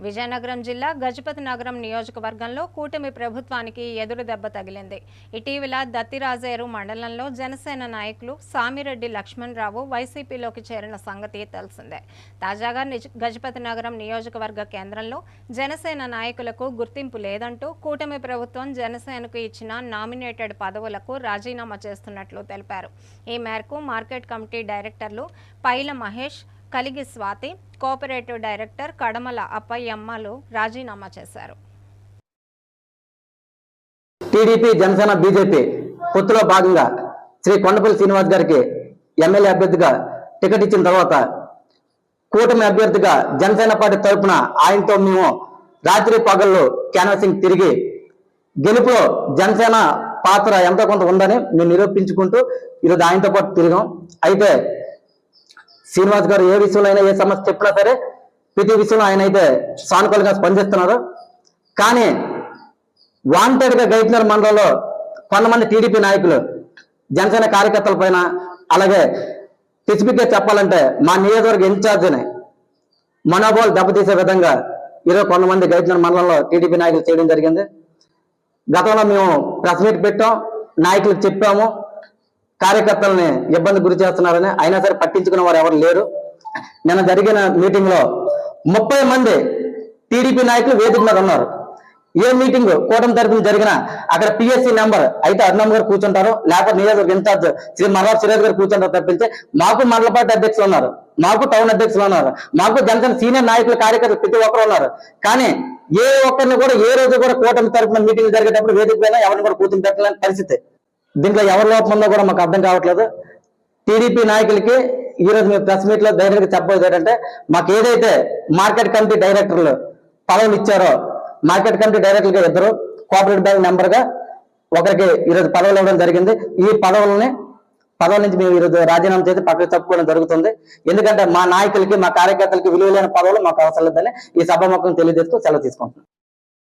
విజయనగరం జిల్లా గజపతి నగరం నియోజకవర్గంలో కూటమి ప్రభుత్వానికి ఎదురు దెబ్బ తగిలింది. ఇటీవల దత్తిరాజేరు మండలంలో జనసేన నాయకులు సామిరెడ్డి లక్ష్మణరావు వైసీపీలోకి చేరిన సంగతి తెలిసిందే. తాజాగా నిజ- గజపతి నగరం నియోజకవర్గ కేంద్రంలో జనసేన నాయకులకు గుర్తింపు లేదంటూ కూటమి ప్రభుత్వం జనసేనకు ఇచ్చిన నామినేటెడ్ పదవులకు రాజీనామా చేస్తున్నట్లు తెలిపారు. ఈ మేరకు మార్కెట్ కమిటీ డైరెక్టర్లు పైల మహేష్ కలిగి స్వాతి కోఆపరేటివ్ డైరెక్టర్ కడమల అప్పయ్యమ్మలు రాజీనామా చేశారు. టీడీపీ జనసేన బీజేపీ పొత్తులో భాగంగా శ్రీ కొండపల్లి శ్రీనివాస్ గారికి ఎమ్మెల్యే అభ్యర్థిగా టికెట్ ఇచ్చిన తర్వాత కూటమి అభ్యర్థిగా జనసేన పార్టీ తరఫున ఆయనతో మేము రాత్రి పగళ్ళు క్యాన్వాసింగ్ తిరిగి గెలుపులో జనసేన పాత్ర ఎంతో కొంత ఉందని మేము నిరూపించుకుంటూ ఈరోజు ఆయనతో పాటు తిరిగాం. అయితే శ్రీనివాస్ గారు ఏ విషయంలో అయినా ఏ సమస్య చెప్పినా సరే ప్రతి విషయంలో ఆయన అయితే సానుకూలంగా స్పందిస్తున్నారు. కానీ వాంటెడ్గా గైట్నర్ మండలంలో కొంతమంది టీడీపీ నాయకులు జనసేన కార్యకర్తల పైన అలాగే స్పెసిఫిక్ చెప్పాలంటే మా నియోజకవర్గ ఇన్ఛార్జిని మనోబోల్ దెబ్బతీసే విధంగా ఈరోజు కొంతమంది గైట్నర్ మండలంలో టీడీపీ నాయకులు చేయడం జరిగింది. గతంలో మేము ప్రెస్ మీట్ పెట్టాం నాయకులకు చెప్పాము. కార్యకర్తలని ఇబ్బంది గురి చేస్తున్నారని అయినా సరే పట్టించుకున్న వారు ఎవరు లేరు. నిన్న జరిగిన మీటింగ్లో ముప్పై మంది టీడీపీ నాయకులు వేదిక మీద ఉన్నారు. ఏ మీటింగ్ కూటమి తరఫున జరిగిన అక్కడ పిఎస్సి నెంబర్ అయితే అరుణమ్మ గారు కూర్చుంటారు లేకపోతే నియోజకవర్గ ఇన్ఛార్జ్ శ్రీ మర్రావు సురేష్ గారు కూర్చుంటారు తప్పించి మాకు మండల పార్టీ అధ్యక్షులు ఉన్నారు మాకు టౌన్ అధ్యక్షులు ఉన్నారు మాకు జనసేన సీనియర్ నాయకులు కార్యకర్తలు ప్రతి ఒక్కరు ఉన్నారు. కానీ ఏ ఒక్కరిని కూడా ఏ రోజు కూడా కూటమి తరఫున మీటింగ్ జరిగేటప్పుడు వేదిక పైన ఎవరిని కూడా కూర్చుని పెట్టలేని పరిస్థితి. దీంట్లో ఎవరి లోపం ఉందో కూడా మాకు అర్థం కావట్లేదు. టీడీపీ నాయకులకి ఈరోజు రోజు మేము ప్రెస్ మీట్లో ధైర్యంగా చెప్పబోయేది ఏంటంటే మాకు ఏదైతే మార్కెట్ కమిటీ డైరెక్టర్లు పదవులు ఇచ్చారో మార్కెట్ కమిటీ డైరెక్టర్గా ఇద్దరు కోఆపరేటివ్ బ్యాంక్ నెంబర్గా ఒకరికి ఈరోజు పదవులు ఇవ్వడం జరిగింది. ఈ పదవులని పదవుల నుంచి మేము ఈరోజు రాజీనామా చేసి పక్కకు తప్పుకోవడం జరుగుతుంది. ఎందుకంటే మా నాయకులకి మా కార్యకర్తలకి విలువలైన పదవులు మాకు అవసరం లేదని ఈ సభాముఖం తెలియజేస్తూ సెలవు తీసుకుంటున్నాం.